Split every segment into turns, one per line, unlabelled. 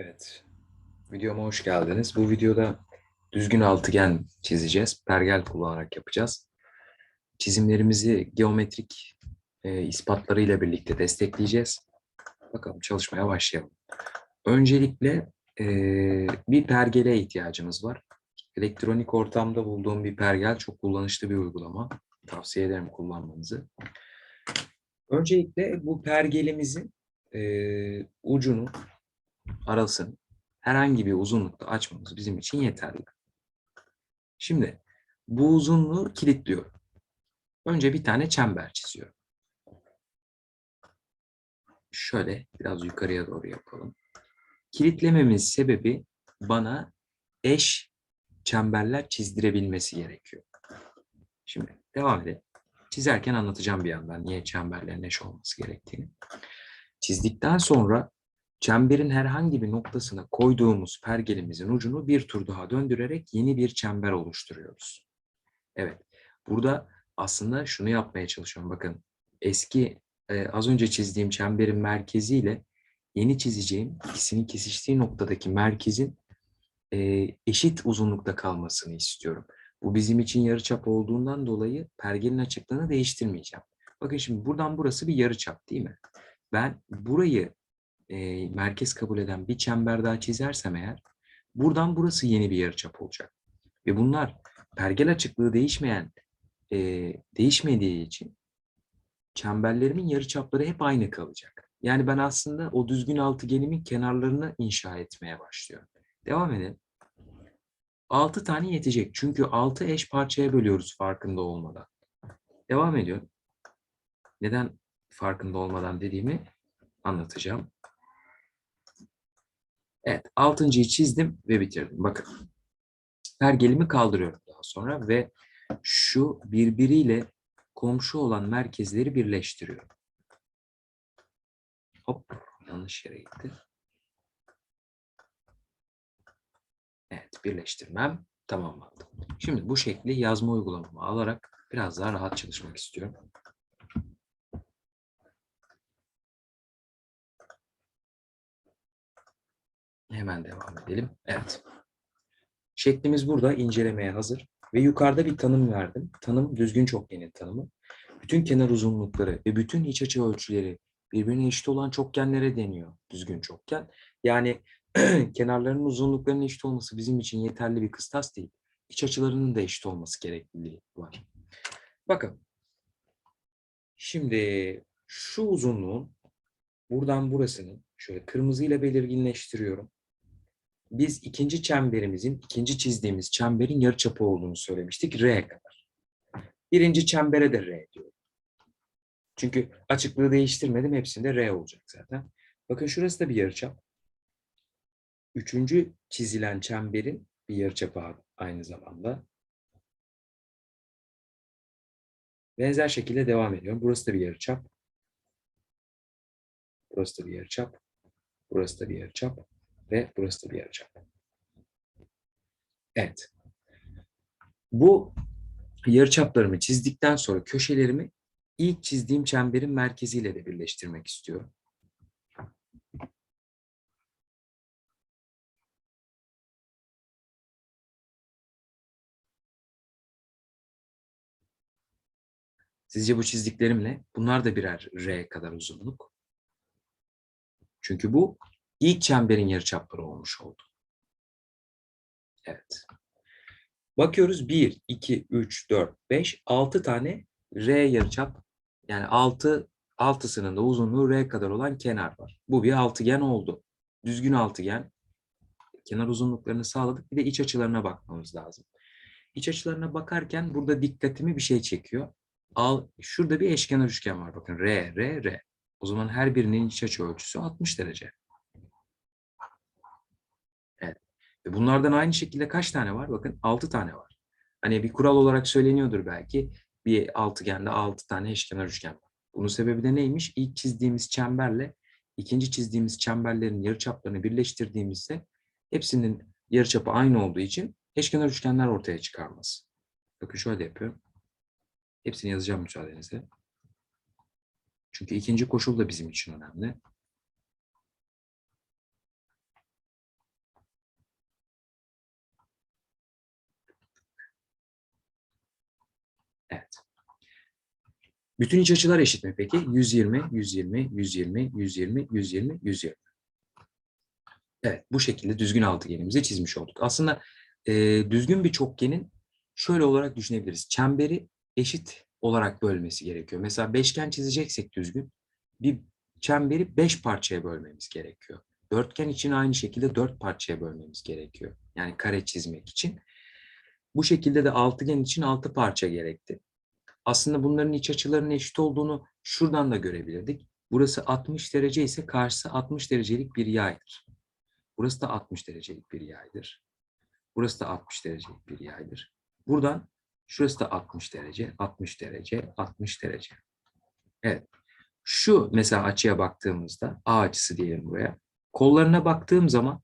Evet, videoma hoş geldiniz. Bu videoda düzgün altıgen çizeceğiz. Pergel kullanarak yapacağız. Çizimlerimizi geometrik e, ispatlarıyla birlikte destekleyeceğiz. Bakalım çalışmaya başlayalım. Öncelikle e, bir pergele ihtiyacımız var. Elektronik ortamda bulduğum bir pergel çok kullanışlı bir uygulama. Tavsiye ederim kullanmanızı. Öncelikle bu pergelimizin e, ucunu arasını herhangi bir uzunlukta açmamız bizim için yeterli. Şimdi bu uzunluğu kilitliyorum. Önce bir tane çember çiziyorum. Şöyle biraz yukarıya doğru yapalım. Kilitlememin sebebi bana eş çemberler çizdirebilmesi gerekiyor. Şimdi devam edelim. Çizerken anlatacağım bir yandan niye çemberlerin eş olması gerektiğini. Çizdikten sonra Çemberin herhangi bir noktasına koyduğumuz pergelimizin ucunu bir tur daha döndürerek yeni bir çember oluşturuyoruz. Evet, burada aslında şunu yapmaya çalışıyorum. Bakın eski e, az önce çizdiğim çemberin merkeziyle yeni çizeceğim ikisinin kesiştiği noktadaki merkezin e, eşit uzunlukta kalmasını istiyorum. Bu bizim için yarıçap olduğundan dolayı pergelin açıklığını değiştirmeyeceğim. Bakın şimdi buradan burası bir yarıçap değil mi? Ben burayı e, merkez kabul eden bir çember daha çizersem eğer buradan burası yeni bir yarıçap olacak. Ve bunlar pergel açıklığı değişmeyen e, değişmediği için çemberlerimin yarıçapları hep aynı kalacak. Yani ben aslında o düzgün altıgenimin kenarlarını inşa etmeye başlıyorum. Devam edelim. 6 tane yetecek. Çünkü 6 eş parçaya bölüyoruz farkında olmadan. Devam ediyorum. Neden farkında olmadan dediğimi anlatacağım. Evet, altıncıyı çizdim ve bitirdim. Bakın, pergelimi kaldırıyorum daha sonra ve şu birbiriyle komşu olan merkezleri birleştiriyorum. Hop, yanlış yere gitti. Evet, birleştirmem tamamlandı. Şimdi bu şekli yazma uygulamamı alarak biraz daha rahat çalışmak istiyorum. Hemen devam edelim. Evet. Şeklimiz burada incelemeye hazır. Ve yukarıda bir tanım verdim. Tanım düzgün çokgenin tanımı. Bütün kenar uzunlukları ve bütün iç açı ölçüleri birbirine eşit olan çokgenlere deniyor düzgün çokgen. Yani kenarlarının uzunluklarının eşit olması bizim için yeterli bir kıstas değil. İç açılarının da eşit olması gerekliliği var. Bakın. Şimdi şu uzunluğun buradan burasının şöyle kırmızıyla belirginleştiriyorum biz ikinci çemberimizin, ikinci çizdiğimiz çemberin yarıçapı olduğunu söylemiştik. R kadar. Birinci çembere de R diyorum. Çünkü açıklığı değiştirmedim. Hepsinde R olacak zaten. Bakın şurası da bir yarıçap. Üçüncü çizilen çemberin bir yarıçapı aynı zamanda. Benzer şekilde devam ediyorum. Burası da bir yarıçap. Burası da bir yarıçap. Burası da bir yarıçap ve burası da bir yarıçap. Evet. Bu yarıçaplarımı çizdikten sonra köşelerimi ilk çizdiğim çemberin merkeziyle de birleştirmek istiyorum. Sizce bu çizdiklerimle bunlar da birer R kadar uzunluk. Çünkü bu ilk çemberin yarıçapları olmuş oldu. Evet. Bakıyoruz 1, 2, 3, 4, 5, 6 tane R yarıçap yani 6 altısının da uzunluğu R kadar olan kenar var. Bu bir altıgen oldu. Düzgün altıgen. Kenar uzunluklarını sağladık. Bir de iç açılarına bakmamız lazım. İç açılarına bakarken burada dikkatimi bir şey çekiyor. Al, şurada bir eşkenar üçgen var. Bakın R, R, R. O zaman her birinin iç açı ölçüsü 60 derece. Ve bunlardan aynı şekilde kaç tane var? Bakın 6 tane var. Hani bir kural olarak söyleniyordur belki. Bir altıgende 6 tane eşkenar üçgen var. Bunun sebebi de neymiş? İlk çizdiğimiz çemberle ikinci çizdiğimiz çemberlerin yarıçaplarını birleştirdiğimizde hepsinin yarıçapı aynı olduğu için eşkenar üçgenler ortaya çıkarması. Bakın şöyle yapıyorum. Hepsini yazacağım müsaadenizle. Çünkü ikinci koşul da bizim için önemli. Bütün iç açılar eşit mi peki? 120, 120, 120, 120, 120, 120. Evet, bu şekilde düzgün altıgenimizi çizmiş olduk. Aslında e, düzgün bir çokgenin şöyle olarak düşünebiliriz. Çemberi eşit olarak bölmesi gerekiyor. Mesela beşgen çizeceksek düzgün, bir çemberi beş parçaya bölmemiz gerekiyor. Dörtgen için aynı şekilde dört parçaya bölmemiz gerekiyor. Yani kare çizmek için. Bu şekilde de altıgen için altı parça gerekti. Aslında bunların iç açılarının eşit olduğunu şuradan da görebilirdik. Burası 60 derece ise karşısı 60 derecelik bir yaydır. Burası da 60 derecelik bir yaydır. Burası da 60 derecelik bir yaydır. Buradan şurası da 60 derece, 60 derece, 60 derece. Evet. Şu mesela açıya baktığımızda A açısı diyelim buraya. Kollarına baktığım zaman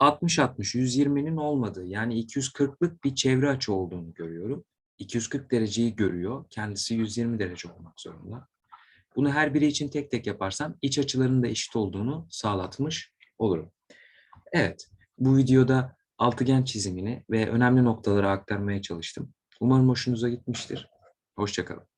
60-60, 120'nin olmadığı yani 240'lık bir çevre açı olduğunu görüyorum. 240 dereceyi görüyor. Kendisi 120 derece olmak zorunda. Bunu her biri için tek tek yaparsam iç açılarının da eşit olduğunu sağlatmış olurum. Evet, bu videoda altıgen çizimini ve önemli noktaları aktarmaya çalıştım. Umarım hoşunuza gitmiştir. Hoşçakalın.